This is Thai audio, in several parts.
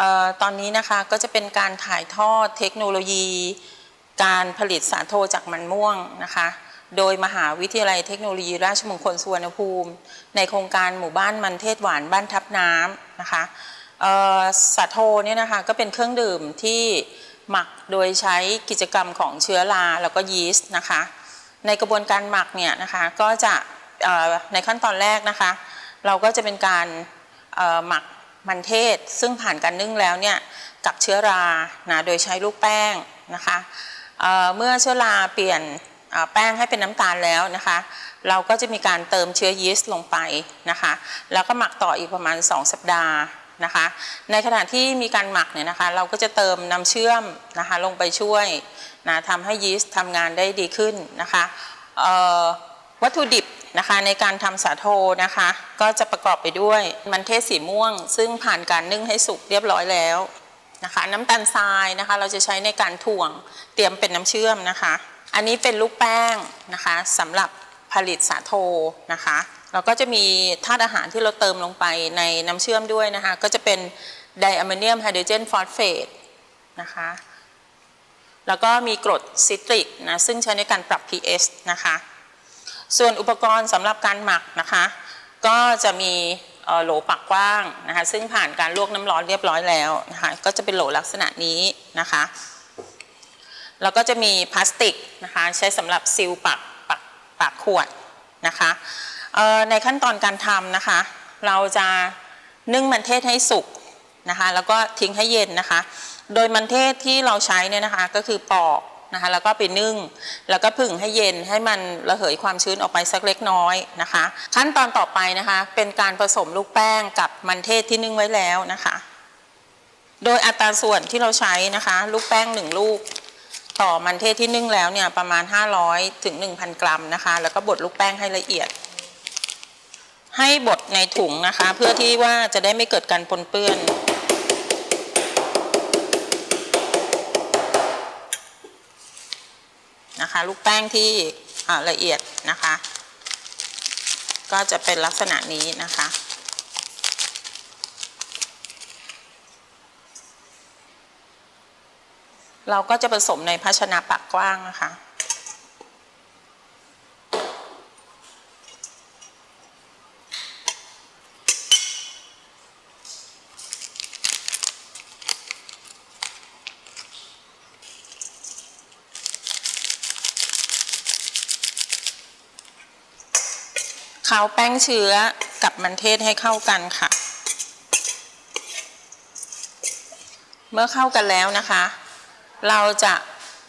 ออตอนนี้นะคะก็จะเป็นการถ่ายทอดเทคโนโลยี การผลิตสาโทจากมันม่วงนะคะ โดยมหาวิทยาลัยเทคโนโลยีราชมงคลสุวรรณภูมิ ในโครงการหมู่บ้านมันเทศหวานบ้านทับน้ำนะคะสาโทเนี่ยนะคะก็เป็นเครื่องดื่มที่หมักโดยใช้กิจกรรมของเชื้อราแล้วก็ยีสต์นะคะ ในกระบวนการหมักเนี่ยนะคะก็จะในขั้นตอนแรกนะคะ เราก็จะเป็นการหมัก มันเทศ ซึ่งผ่านการนึ่งแล้วเนี่ยกับเชื้อรานะโดยใช้ลูกแป้งนะคะเเมื่อเชื้อราเปลี่ยนแป้งให้เป็นน้ำตาลแล้วนะคะ เราก็จะมีการเติมเชื้อยีสต์ลงไปนะคะ แล้วก็หมักต่ออีกประมาณ 2 สัปดาห์นะคะ ในขณะที่มีการหมักเนี่ยนะคะ เราก็จะเติมน้ำเชื่อมนะคะลงไปช่วยนะทำให้ยีสต์ทำงานได้ดีขึ้นนะคะวัตถุดิบ นะคะ ในการทำสาโทนะคะ ก็จะประกอบไปด้วยมันเทศสีม่วง ซึ่งผ่านการนึ่งให้สุกเรียบร้อยแล้วนะคะ น้ำตาลทรายนะคะ เราจะใช้ในการถ่วงเตรียมเป็นน้ำเชื่อมนะคะ อันนี้เป็นลูกแป้งนะคะสำหรับผลิตสาโทนะคะแล้วก็จะมีธาตุอาหารที่เราเติมลงไปในน้ำเชื่อมด้วยนะคะ ก็จะเป็นไดอะม o เนียมไฮโดรเจนฟอสเฟตนะคะ แล้วก็มีกรดซิตริกนะ ซึ่งใช้ในการปรับ pH นะคะ ส่วนอุปกรณ์สำหรับการหมักนะคะ ก็จะมีโหลปักกว้างนะคะ ซึ่งผ่านการลวกน้ำร้อนเรียบร้อยแล้วนะคะ ก็จะเป็นโหลลักษณะนี้นะคะแล้วก็จะมีพลาสติกนะคะ ใช้สำหรับซีลปากปากปากขวดนะคะในขั้นตอนการทำนะคะ เราจะนึ่งมันเทศให้สุกนะคะ แล้วก็ทิ้งให้เย็นนะคะ โดยมันเทศที่เราใช้เนี่ยนะคะก็คือปอก นะคะแล้วก็ไปนึ่ง แล้วก็ผึ่งให้เย็นให้มันระเหยความชื้นออกไปสักเล็กน้อยนะคะ ขั้นตอนต่อไปนะคะ เป็นการผสมลูกแป้งกับมันเทศที่นึ่งไว้แล้วนะคะ โดยอัตราส่วนที่เราใช้นะคะ ลูกแป้งหนึ่งลูก ต่อมันเทศที่นึ่งแล้วเนี่ยประมาณ 500ถึง1,000 กรัมนะคะ แล้วก็บดลูกแป้งให้ละเอียด ให้บดในถุงนะคะ เพื่อที่ว่าจะได้ไม่เกิดการปนเปื้อน นะคะ ลูกแป้งที่ละเอียดนะคะ ก็จะเป็นลักษณะนี้นะคะ เราก็จะผสมในภาชนะปากกว้างนะคะ เคล้าแป้งเชื้อกับมันเทศให้เข้ากันค่ะ เมื่อเข้ากันแล้วนะคะ เราจะ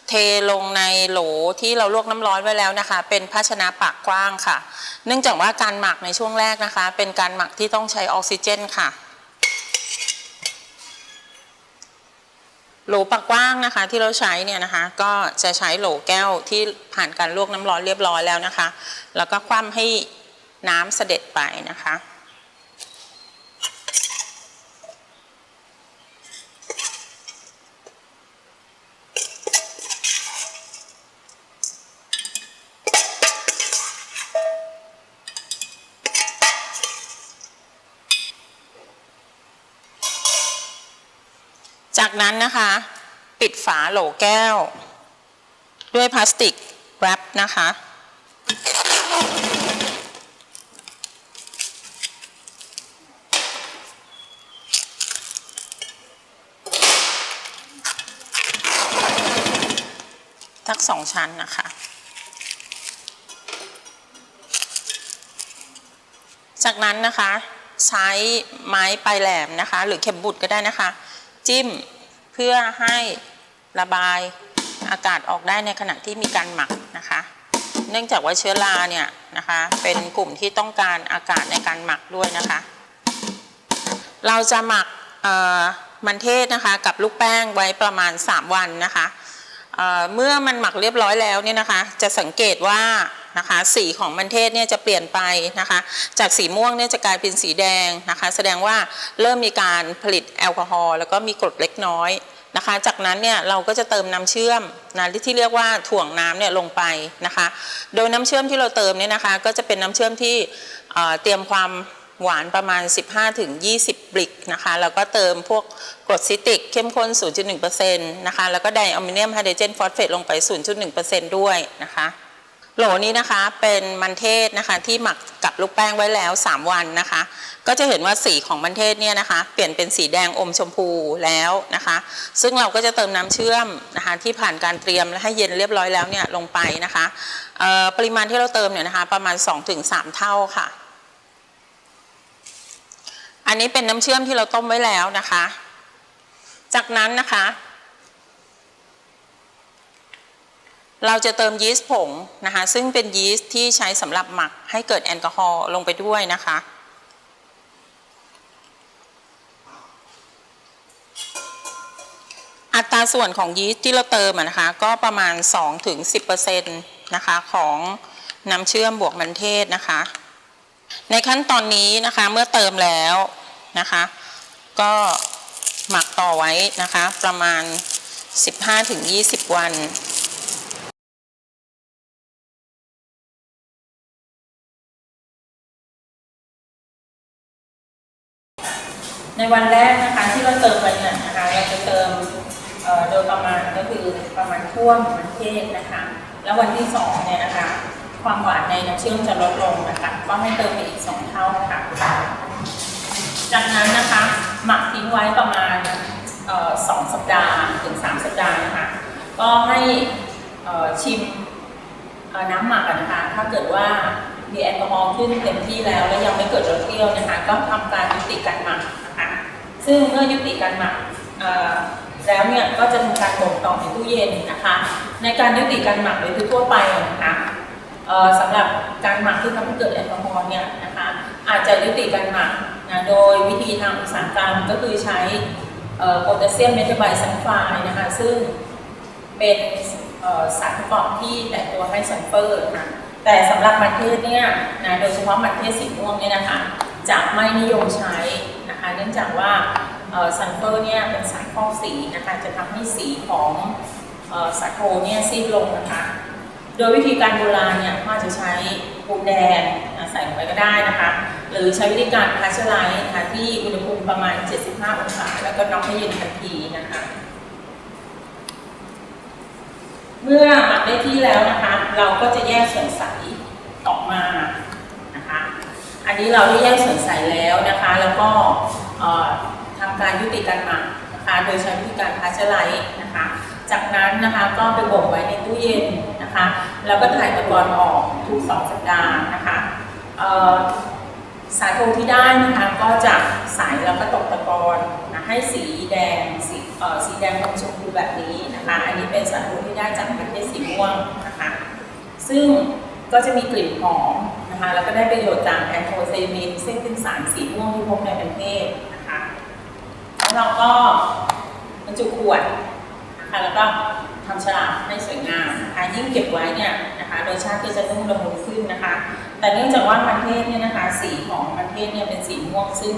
เทลงในโหลที่เราลวกน้ำร้อนไว้แล้วนะคะ เป็นภาชนะปากกว้างค่ะ เนื่องจากว่าการหมักในช่วงแรกนะคะ เป็นการหมักที่ต้องใช้ออกซิเจนค่ะ โหลปากกว้างนะคะ ที่เราใช้เนี่ยนะคะ ก็จะใช้โหลแก้วที่ผ่านการลวกน้ำร้อนเรียบร้อยแล้วนะคะ แล้วก็คว่ำให้ น้ำเสด็จไปนะคะ จากนั้นนะคะ ปิดฝาโหลแก้ว ด้วยพลาสติกแรปนะคะ ทั้งสองชั้นนะคะ จากนั้นนะคะใช้ไม้ปลายแหลมนะคะ หรือเข็มบุตรก็ได้นะคะ จิ้มเพื่อให้ระบายอากาศออกได้ในขณะที่มีการหมักนะคะ เนื่องจากว่าเชื้อราเนี่ยนะคะ เป็นกลุ่มที่ต้องการอากาศในการหมักด้วยนะคะ เราจะหมักมันเทศนะคะ กับลูกแป้งไว้ประมาณ 3 วันนะคะ เมื่อมันหมักเรียบร้อยแล้วเนี่ยนะคะ จะสังเกตว่านะคะสีของมันเทศเนี่ยจะเปลี่ยนไปนะคะ จากสีม่วงเนี่ยจะกลายเป็นสีแดงนะคะ แสดงว่าเริ่มมีการผลิตแอลกอฮอล์แล้วก็มีกรดเล็กน้อยนะคะ จากนั้นเนี่ยเราก็จะเติมน้ำเชื่อมนะที่เรียกว่าถ่วงน้ำเนี่ยลงไปนะคะ โดยน้ำเชื่อมที่เราเติมเนี่ยนะคะ ก็จะเป็นน้ำเชื่อมที่เเตรียมความ หวานประมาณ 15-20บริกนะคะ แล้วก็เติมพวกกรดซิตริกเข้มข้น 0.1%นะคะ แล้วก็ไดอะมิเนียมไฮโดรเจนฟอสเฟตลงไป 0.1%ด้วยนะคะโหลนี้นะคะเป็นมันเทศนะคะที่หมักกับลูกแป้งไว้แล้ว 3 วันนะคะ ก็จะเห็นว่าสีของมันเทศเนี่ยนะคะ เปลี่ยนเป็นสีแดงอมชมพูแล้วนะคะ ซึ่งเราก็จะเติมน้ำเชื่อมนะคะที่ผ่านการเตรียมและให้เย็นเรียบร้อยแล้วเนี่ยลงไปนะคะปริมาณที่เราเติมเนี่ยนะคะประมาณ 2-3 เท่าค่ะ อันนี้เป็นน้ำเชื่อมที่เราต้มไว้แล้วนะคะ จากนั้นนะคะ เราจะเติมยีสต์ผงนะคะ ซึ่งเป็นยีสต์ที่ใช้สำหรับหมักให้เกิดแอลกอฮอล์ลงไปด้วยนะคะอัตราส่วนของยีสต์ที่เราเติมนะคะ ก็ประมาณ 2-10%นะคะของน้ำเชื่อมบวกมันเทศนะคะ ในขั้นตอนนี้นะคะเมื่อเติมแล้ว นะคะ ก็หมักต่อไว้นะคะ ประมาณ 15-20 วันในวันแรกนะคะที่เราเติมไปเนี่ยนะคะเราจะเติมโดยประมาณก็คือประมาณท่วมมันเทศนะคะ แล้ววันที่สองเนี่ยนะคะ ความหวานในน้ำเชื่อมจะลดลงนะคะก็ให้เติมไปอีกสองเท่าค่ะ จากนั้นนะคะหมักทิ้งไว้ประมาณสองสัปดาห์ถึงสามสัปดาห์นะคะ ก็ให้ชิมน้ำหมักนะคะ ถ้าเกิดว่ามีแอลกอฮอล์ขึ้นเต็มที่แล้ว และยังไม่เกิดรสเปรี้ยวนะคะ ก็ทำการยุติการหมักนะคะ ซึ่งเมื่อยุติการหมักแล้วเนี่ยก็จะทำการบ่มต่อในตู้เย็นนะคะ ในการยุติการหมักโดยทั่วไปนะคะสำหรับการหมักที่ทำให้เกิดแอลกอฮอล์เนี่ยนะคะ อาจจะยุติการหมัก นะโดยวิธีทางอุตสาหกรรมก็คือใช้โพแทสเซียมเมทาไบซัลไฟด์นะคะซึ่งเป็นสารประกอบที่แตกตัวให้ซัลเฟอร์นะแต่สำหรับมันเทศเนี่ยนะโดยเฉพาะมันเทศสีม่วงเนี่ยนะคะจะไม่นิยมใช้นะคะเนื่องจากว่าซัลเฟอร์เนี่ยเป็นสารฟอกสีนะคะจะทำให้สีของออสาโทเนี่ยซีดลงนะคะโดยวิธีการโบราณเนี่ยก็อาจะใช้ปูนแดงใส่ลงไปก็ได้นะคะ หรือใช้วิธีการพาสเชไลท์นะคะที่อุณหภูมิประมาณ 75 องศา แล้วก็น็อกให้เย็นทันทีนะคะ เมื่อหมักได้ที่แล้วนะคะ เราก็จะแยกส่วนใสออกมานะคะ อันนี้เราได้แยกส่วนใสแล้วนะคะ แล้วก็ทำการยุติการหมักนะคะ โดยใช้วิธีการพาสเชไลท์นะคะ จากนั้นนะคะก็ไปบ่มไว้ในตู้เย็นนะคะ แล้วก็ถ่ายตะกอนออกทุกสองสัปดาห์นะคะเอ่อ สาโทที่ได้นะคะก็จะใสแล้วก็ตกตะกอนนะให้สีแดงสีเอ่อสีแดงอมชมพูแบบนี้นะคะ อันนี้เป็นสาโทที่ได้จากประเทศสีม่วงนะคะ ซึ่งก็จะมีกลิ่นหอมนะคะแล้วก็ได้ประโยชน์จากแอนโทไซมินซึ่งเป็นสารสีม่วงที่พบในประเทศนะคะแล้วเราก็บรรจุขวดนะคะแล้วก็ ทำฉลากให้สวยงามนะคะยิ่งเก็บไว้เนี่ยนะคะรสชาติก็จะนุ่มละมุนขึ้นนะคะ แต่เนื่องจากว่ามันเทศเนี่ยนะคะ สีของมันเทศเนี่ยเป็นสีม่วงซึ่ง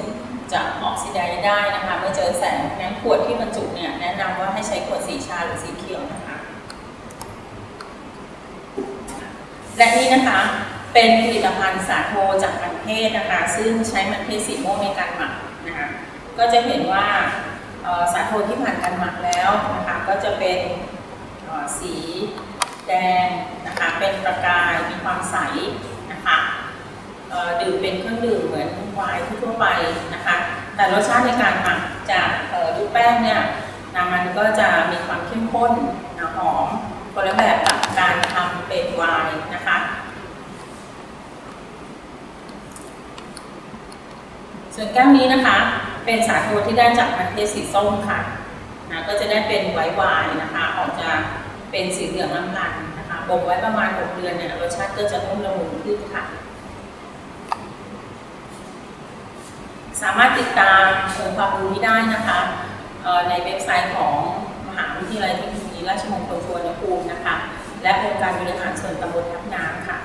จะออกซิไดซ์ได้นะคะ เมื่อเจอแสงนั้นขวดที่บรรจุเนี่ยแนะนำว่าให้ใช้ขวดสีชาหรือสีเขียวนะคะ และนี่นะคะเป็นผลิตภัณฑ์สาโทจากมันเทศนะคะ ซึ่งใช้มันเทศสีม่วงในการหมักนะคะก็จะเห็นว่าสาโทที่ผ่านการหมักแล้วนะคะก็จะเป็น สีแดงนะคะเป็นประกายมีความใสนะคะดื่มเป็นเครื่องดื่มเหมือนไวน์ทั่วไปนะคะแต่รสชาติในการหมักจากลูกแป้งเนี่ยนะมันก็จะมีความเข้มข้นนะหอมคนละแบบกับการทำเป็นไวน์นะคะส่วนแก้วนี้นะคะเป็นสาโทที่ได้จากมันเทศสีส้มค่ะนะก็จะได้เป็นไวท์ไวน์นะคะออกจะ เป็นสีเหลืองน้ำตาลนะคะบ่มไว้ประมาณ 6 เดือนเนี่ยรสชาติก็จะนุ่มละมุนขึ้นค่ะ สามารถติดตามองค์ความรู้นี้ได้นะคะในเว็บไซต์ของมหาวิทยาลัยเทคโนโลยีราชมงคลสุวรรณภูมินะคะ และองค์การบริหารส่วนตำบลทับน้ำค่ะ